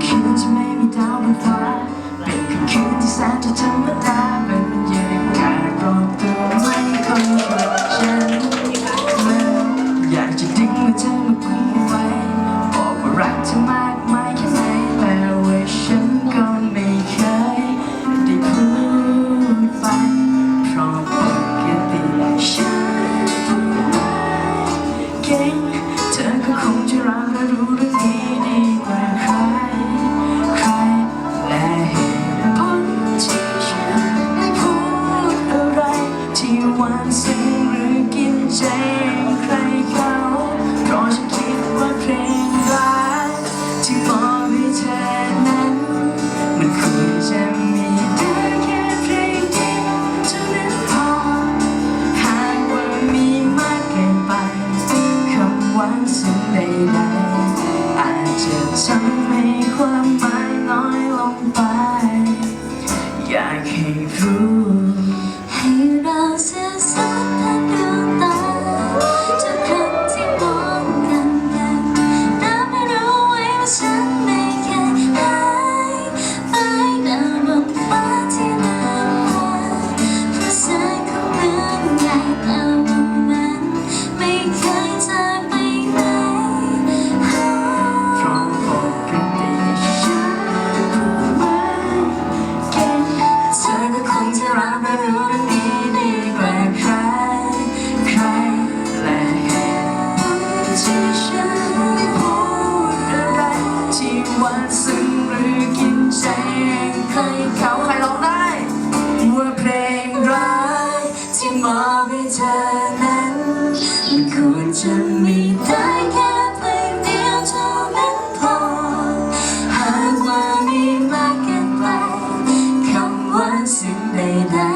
Kids made me down and fly. Baby, kids decide to turn the dive. ความซึ้งหรือกินใจใครเขาเพราะฉันคิดว่าเพลงรักที่มอบให้เธอนั้น มันคงจะมีแต่แค่เพลงเดียวเท่านั้นพอ หากว่ามีมากเกินไปคำหวานซึ้งใดๆอาจจะทำให้ความหมายน้อยลงไป อยากให้รู้ cry. 心被打。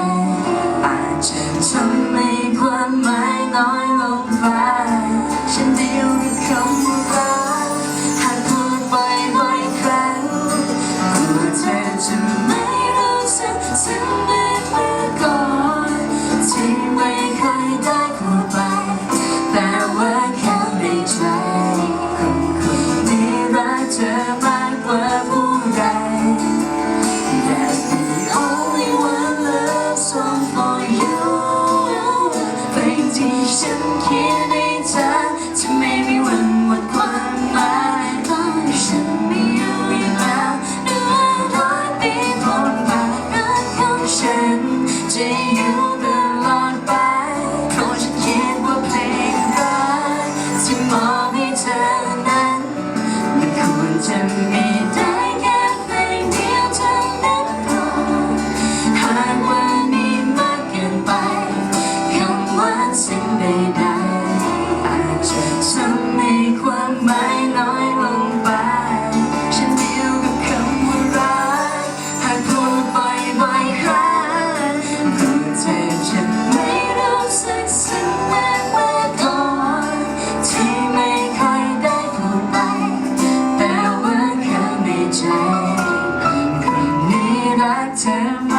จะทำให้ความหมายน้อยลงไปเช่นเดียวกับคำว่ารักหากพูดบ่อยๆครั้งรู้เธอจะไม่รู้สึกซึ้มาเมื่อก่อนที่ไม่คยได้พูดไป แต่ว่าข้าในใจครั้งนี้รักเธอ